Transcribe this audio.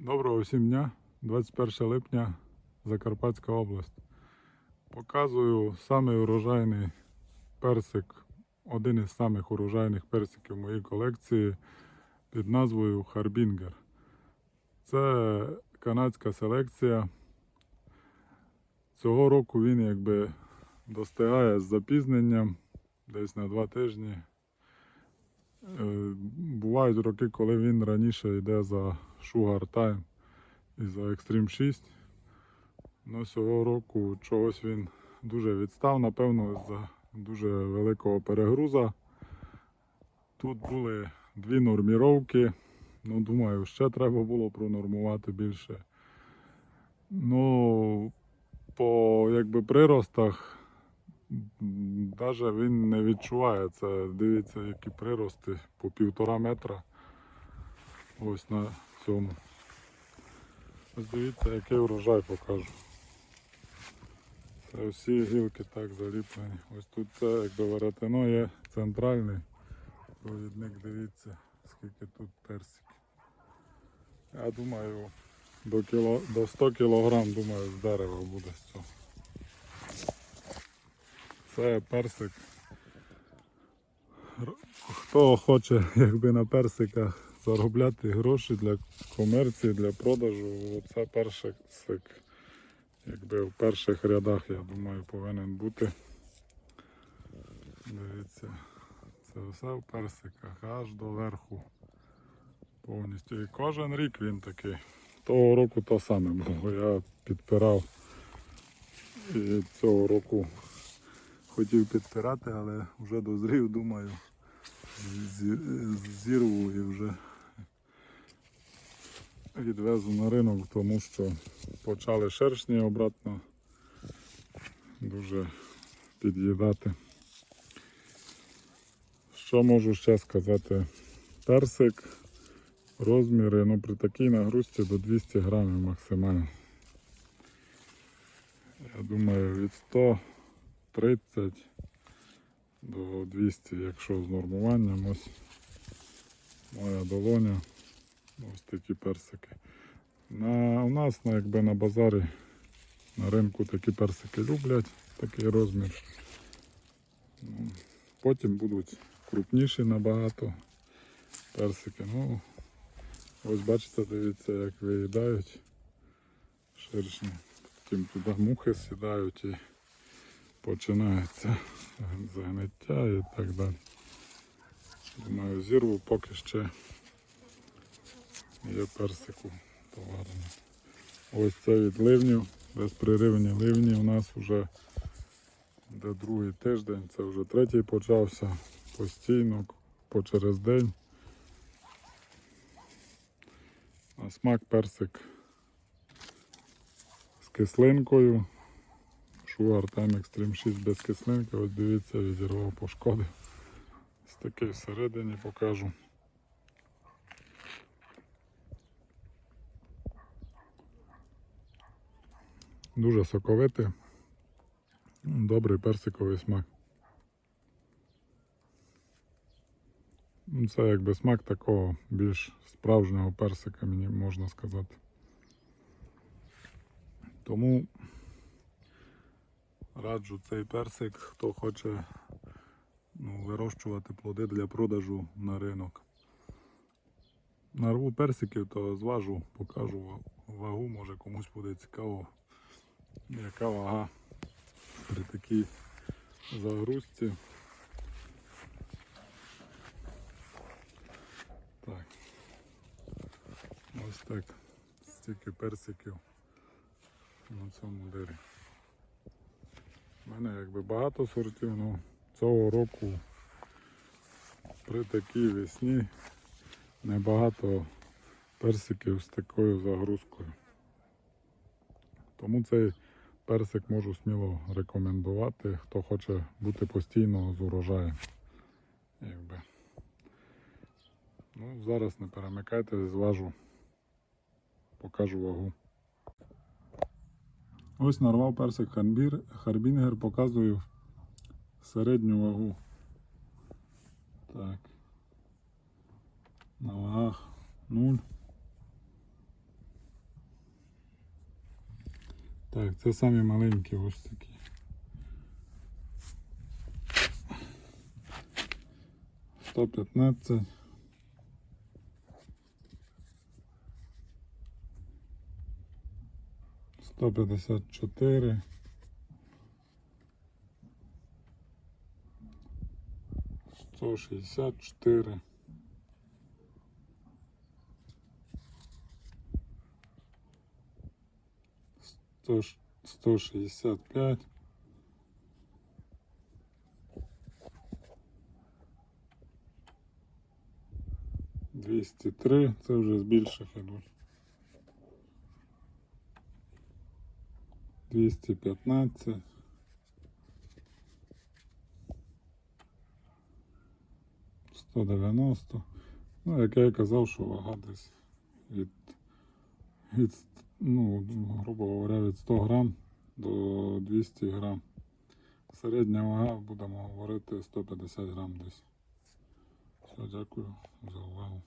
Доброго всім дня, 21 липня, Закарпатська область. Показую самий урожайний персик, один із самих урожайних персиків моїй колекції під назвою Харбінгер. Це канадська селекція. Цього року він якби достигає з запізненням десь на два тижні. Е, Бувають роки, коли він раніше йде за Sugar Time і за Extreme 6. Ну, цього року чогось він дуже відстав, напевно, з-за дуже великого перегруза. Тут були дві норміровки. Ну, думаю, ще треба було пронормувати більше. Ну, по якби приростах навіть він не відчуває це. Дивіться, які прирости по півтора метра. Ось на цьому. Ось дивіться, який урожай покажу. Це всі гілки так заліплені. Ось тут це якби веретено є центральний провідник, дивіться, скільки тут персиків. Я думаю, до, кіло, до 100 кг думаю, з дерева буде з цього. Це персик. Хто хоче якби на персиках заробляти гроші для комерції, для продажу, це персик якби в перших рядах, я думаю, повинен бути. Дивіться, це все в персиках аж до верху. Повністю. І кожен рік він такий. Того року то саме було. Я підпирав і цього року хотів підпирати, але вже дозрів, думаю, зірву і вже відвезу на ринок, тому що почали шершні обратно дуже під'їдати. Що можу ще сказати? Персик, розміри, ну при такій нагрузці до 200 грамів максимально. Я думаю, від 130 до 200, якщо з нормуванням. Ось моя долоня. Ось такі персики. На, у нас на, якби на базарі на ринку такі персики люблять, такий розмір. Ну, Потім будуть крупніші набагато персики. Ну, ось бачите, дивіться, як виїдають шершні. Потім туди мухи сідають і починається загниття і так далі. Думаю, зірву поки ще є персику товарно. Ось це від ливнів, безпреривні ливні у нас вже де другий тиждень, це вже третій почався постійно, по через день. На смак персик з кислинкою. Sugar Time Extreme 6 без кислинки. Ось дивіться, відірвав пошкоди. Ось такий всередині покажу. Дуже соковитий. Добрий персиковий смак. Це якби смак такого більш справжнього персика, мені можна сказати. Тому раджу цей персик, хто хоче ну, вирощувати плоди для продажу на ринок. Нарву персиків, то зважу, покажу вагу, може комусь буде цікаво, яка вага при такій загрузці. Так. Ось так. Стільки персиків на цьому дереві. У мене якби багато сортів, але цього року при такій весні небагато персиків з такою загрузкою. Тому цей персик можу сміло рекомендувати, хто хоче бути постійно з урожаєм. Якби. Ну, зараз не перемикайте, зважу, покажу вагу. Ось нарвав персик Харбір, Харбінгер, показую середню вагу. Так. На вагах 0. Так, це самі маленькі ось такі. Сто п'ятнадцять. Сто п'ятдесят чотири. Сто шістдесят чотири. Сто ш- сто шістдесят п'ять. Двісті три, це вже з більших ідуть. Двісті п'ятнадцять. Сто дев'яносто. Ну, як я і казав, що вага десь від, від ну, грубо говоря, від 100 грам до 200 грам. Середня вага, будемо говорити, 150 грам десь. Все, дякую за увагу.